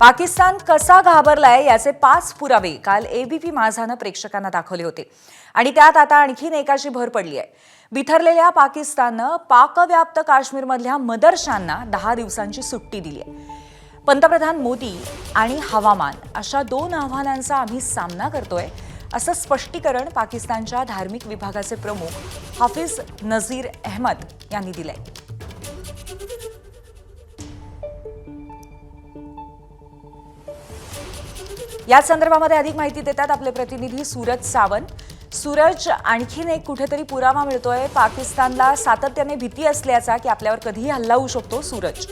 पाकिस्तान कसा घाबरलाय याचे पाच पुरावे काल एबीपी माझानं प्रेक्षकांना दाखवले होते. आणि त्यात आता आणखीन एकाची भर पडली आहे बिथरलेल्या पाकिस्ताननं पाकव्याप्त काश्मीरमधल्या मदरशांना दहा दिवसांची सुट्टी दिली आहे पंतप्रधान मोदी आणि हवामान अशा दोन आव्हानांचा आम्ही सामना करतोय असं स्पष्टीकरण पाकिस्तानच्या धार्मिक विभागाचे प्रमुख हाफिज नझीर अहमद यांनी दिलंय. या संदर्भामध्ये अधिक माहिती देतात आपले प्रतिनिधी सूरज सावंत. सूरज आणखीन एक कुठेतरी पुरावा मिळतोय. पाकिस्तानला सातत्याने भीती असल्याचा की आपल्यावर कधीही हल्ला होऊ शकतो सूरज.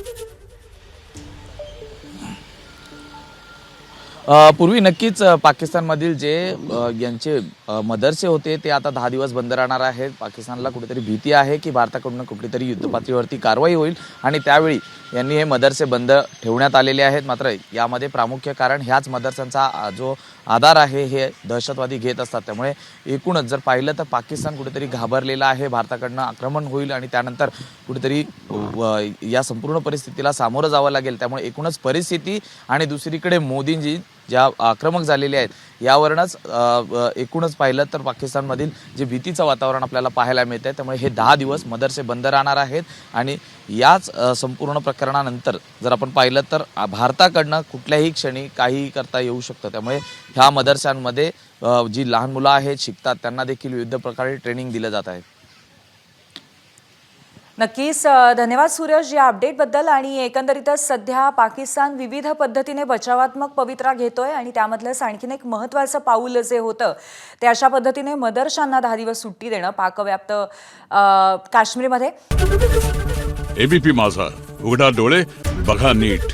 पूर्वी नक्कीच पाकिस्तानमधील जे यांचे मदरसे होते ते आता दहा दिवस बंद राहणार आहेत. पाकिस्तानला कुठेतरी भीती आहे की भारताकडून कुठेतरी युद्धपातळीवरती कारवाई होईल आणि त्यावेळी यांनी हे मदरसे बंद ठेवण्यात आलेले आहेत. मात्र यामध्ये प्रामुख्य कारण ह्याच मदरसांचा जो आधार आहे हे दहशतवादी घेत असतात. त्यामुळे एकूणच जर पाहिलं तर पाकिस्तान कुठेतरी घाबरलेला आहे. भारताकडनं आक्रमण होईल आणि त्यानंतर कुठेतरी व- या संपूर्ण परिस्थितीला सामोरं जावं लागेल. त्यामुळे एकूणच परिस्थिती आणि दुसरीकडे मोदींजी ज्या आक्रमक झालेले आहेत यावरूनच एकूणच पाहिलं तर पाकिस्तानमधील जे भीतीचं वातावरण आपल्याला पाहायला मिळतं आहे त्यामुळे हे दहा दिवस मदरसे बंद राहणार आहेत आणि याच संपूर्ण प्रकरणानंतर जर आपण पाहिलं तर भारताकडनं कुठल्याही क्षणी काहीही करता येऊ शकतं. त्यामुळे ह्या मदरशांमध्ये जी लहान मुलं आहेत शिकतात त्यांना देखील विविध प्रकारे ट्रेनिंग दिलं जात आहे. नक्कीच धन्यवाद सूरज या अपडेटबद्दल आणि एकंदरीतच सध्या पाकिस्तान विविध पद्धतीने बचावात्मक पवित्रा घेतोय आणि त्यामधलंच आणखीन एक महत्त्वाचं पाऊल जे होतं ते अशा पद्धतीने मदरशांना दहा दिवस सुट्टी देणं पाकव्याप्त काश्मीरमध्ये. एबीपी माझा उघडा डोळे बघा नीट.